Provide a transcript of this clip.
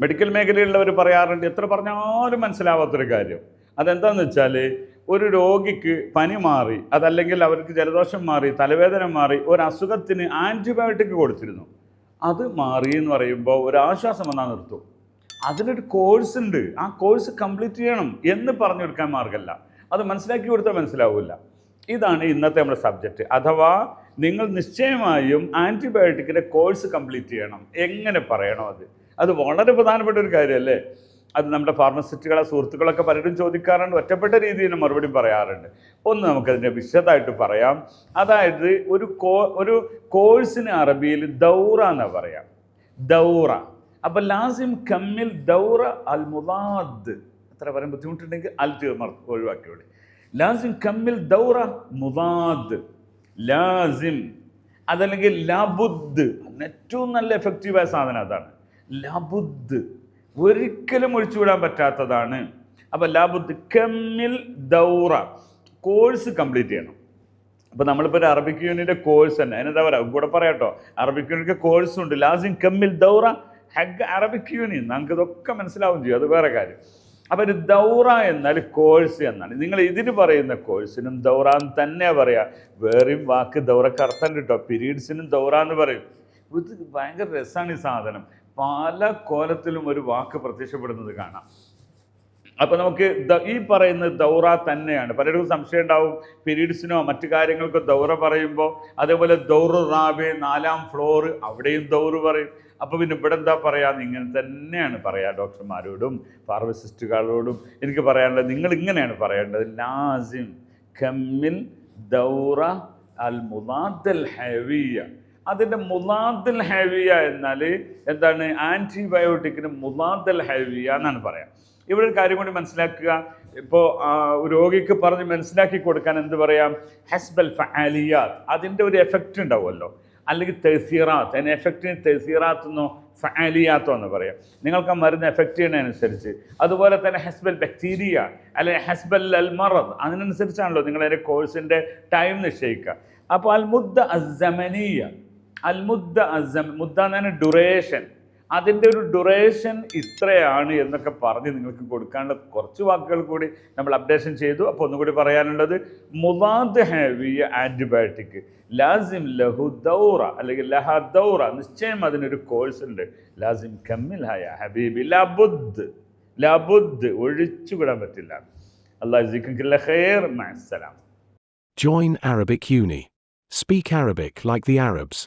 Medical മേഖലയിലുള്ളവർ പറയാറുണ്ട് എത്ര പറഞ്ഞാലും മനസ്സിലാവാത്തൊരു കാര്യം. അതെന്താന്ന് വെച്ചാൽ ഒരു രോഗിക്ക് പനി മാറി അതല്ലെങ്കിൽ അവർക്ക് ജലദോഷം മാറി തലവേദന മാറി ഒരു അസുഖത്തിന് ആന്റിബയോട്ടിക് കൊടുത്തിരുന്നു. അത് മാറി എന്ന് പറയുമ്പോൾ ഒരു ആശ്വാസം വന്നാൽ നിർത്തും. അതിനൊരു കോഴ്സ് ഉണ്ട് ആ കോഴ്സ് കംപ്ലീറ്റ് ചെയ്യണം എന്ന് പറഞ്ഞു കൊടുക്കാൻ മാർഗമല്ല. അത് മനസ്സിലാക്കി കൊടുത്താൽ മനസ്സിലാവില്ല ഇതാണ് ഇന്നത്തെ നമ്മുടെ സബ്ജക്റ്റ് അഥവാ നിങ്ങൾ നിശ്ചയമായും ആന്റിബയോട്ടിക്കിന്റെ കോഴ്സ് കംപ്ലീറ്റ് ചെയ്യണം. എങ്ങനെ പറയണം അത്? അത് വളരെ പ്രധാനപ്പെട്ട ഒരു കാര്യമല്ലേ? അത് നമ്മുടെ ഫാർമസിസ്റ്റുകളെ സുഹൃത്തുക്കളൊക്കെ പലരും ചോദിക്കാറുണ്ട് ഒറ്റപ്പെട്ട രീതിയിൽ മറുപടി പറയാറുണ്ട്. ഒന്ന് നമുക്കതിന്റെ വിശദമായിട്ട് പറയാം. അതായത് ഒരു കോ ഒരു കോഴ്സിന് അറബിയിൽ ദൗറ എന്ന് പറയാം. ദൗറ. അപ്പം ലാസിം കമ്മിൽ ദൗറ അൽ മുലാദ് അത്ര പറയാൻ ബുദ്ധിമുട്ടുണ്ടെങ്കിൽ അൽ ഒഴിവാക്കി ഒഴിവാക്കിയോളി. ലാസിം കമ്മിൽ ദൗറ മുലാദ് ലാസിം അതല്ലെങ്കിൽ ലാബുദ്. ഏറ്റവും നല്ല എഫക്റ്റീവായ സാധനം അതാണ്. ലാബുദ്. ഒരിക്കലും ഒഴിച്ചുവിടാൻ പറ്റാത്തതാണ്. അപ്പം ലബുദ് കമ്മിൽ ദൗറ. കോഴ്സ് കംപ്ലീറ്റ് ചെയ്യണം. അപ്പോൾ നമ്മളിപ്പോൾ ഒരു അറബിക് യൂണിയന്റെ കോഴ്സ് തന്നെ. അതിനെന്താ പറയുക കൂടെ പറയാട്ടോ അറബിക് യൂണിയന്റെ കോഴ്സ് ഉണ്ട്. ലാസിം കമ്മിൽ ദൗറ ഹഗ് അറബിക് യൂണിയൻ. നമുക്ക് ഇതൊക്കെ മനസ്സിലാവും ചെയ്യും. അത് വേറെ കാര്യം. അപ്പോൾ ഒരു ദൗറ എന്നാൽ കോഴ്സ് എന്നാണ്. നിങ്ങൾ ഇതിന് പറയുന്ന കോഴ്സിനും ദൗറ എന്ന് തന്നെ പറയാ. വേറെയും വാക്ക് ദൗറക്ക് അർത്ഥം കിട്ടോ. പീരീഡ്സിനും ദൗറ എന്ന് പറയും. ഇത് ഭയങ്കര രസമാണ് ഈ സാധനം. പല കോലത്തിലും ഒരു വാക്ക് പ്രത്യക്ഷപ്പെടുന്നത് കാണാം. അപ്പോൾ നമുക്ക് ഈ പറയുന്ന ദൗറ തന്നെയാണ്. പലർക്കും സംശയം ഉണ്ടാവും. പീരീഡ്സിനോ മറ്റു കാര്യങ്ങൾക്കോ ദൗറ പറയുമ്പോൾ അതേപോലെ ദൗറ് റാബ് നാലാം ഫ്ലോർ അവിടെയും ദൗറ് പറയും. അപ്പോൾ പിന്നെ ഇവിടെ എന്താ പറയാന്ന് ഇങ്ങനെ തന്നെയാണ് പറയാ ഡോക്ടർമാരോടും ഫാർമസിസ്റ്റുകളോടും എനിക്ക് പറയാനുള്ളത്. നിങ്ങൾ ഇങ്ങനെയാണ് പറയേണ്ടത്. ലാസിം കമ്മിൽ ദൗറ അൽ മുദാദൽ ഹെവിയ. അതിന്റെ മുലാദൽ ഹെവിയ എന്നാൽ എന്താണ്? ആന്റിബയോട്ടിക്കിന് മുലാദൽ ഹെവിയ എന്നാണ് പറയാം. ഇവിടെ ഒരു കാര്യം കൂടി മനസ്സിലാക്കുക. ഇപ്പോൾ രോഗിക്ക് പറഞ്ഞ് മനസ്സിലാക്കി കൊടുക്കാൻ എന്ത് പറയാം? ഹസ്ബൽ ഫാലിയാത്ത് അതിന്റെ ഒരു എഫക്റ്റ് ഉണ്ടാവുമല്ലോ. അല്ലെങ്കിൽ തെസീറാത്ത് അതിന് എഫക്റ്റിന് തെസീറാത്ത് എന്നോ ഫാലിയാത്തോ എന്ന് പറയാം. നിങ്ങൾക്ക് ആ മരുന്ന് എഫക്റ്റ് ചെയ്യുന്നതനുസരിച്ച് അതുപോലെ തന്നെ ഹസ്ബൽ ബാക്ടീരിയ അല്ലെങ്കിൽ ഹസ്ബൽ അൽ അതിനനുസരിച്ചാണല്ലോ നിങ്ങളതിന്റെ കോഴ്സിന്റെ ടൈം നിശ്ചയിക്കുക. അപ്പോൾ അൽ മുദ്ദ അസമനീയ അൽ മുദ്ദ അസം മുദ്ദ എന്ന് പറഞ്ഞാൽ ഡ്യൂറേഷൻ അതിന്റെ ഒരു ഡ്യൂറേഷൻ ഇത്രയാണ് എന്നൊക്കെ പറഞ്ഞ് നിങ്ങൾക്ക് കൊടുക്കാനുള്ള കുറച്ച് വാക്കുകൾ കൂടി നമ്മൾ അപ്ഡേഷൻ ചെയ്തു. അപ്പോൾ ഒന്നുകൂടി പറയാനുള്ളത് മുലാദ് ഹാവിയ ആന്റിബയോട്ടിക് ലാസിം ലഹു ദൗറ അല്ലെങ്കിൽ ലഹ ദൗറ. നിശ്ചയം അതിനൊരു കോഴ്സ് ഉണ്ട്. ലാസിം കമ്മിൽ ഹയ ഹബീബി ലബുദ് ലബുദ് ഒഴിച്ചുവിടാൻ പറ്റില്ല. അള്ളാഹ് ജിക്കില്ല ഖൈർ മഅസ്സലാം Join Arabic Uni. Speak Arabic like the Arabs.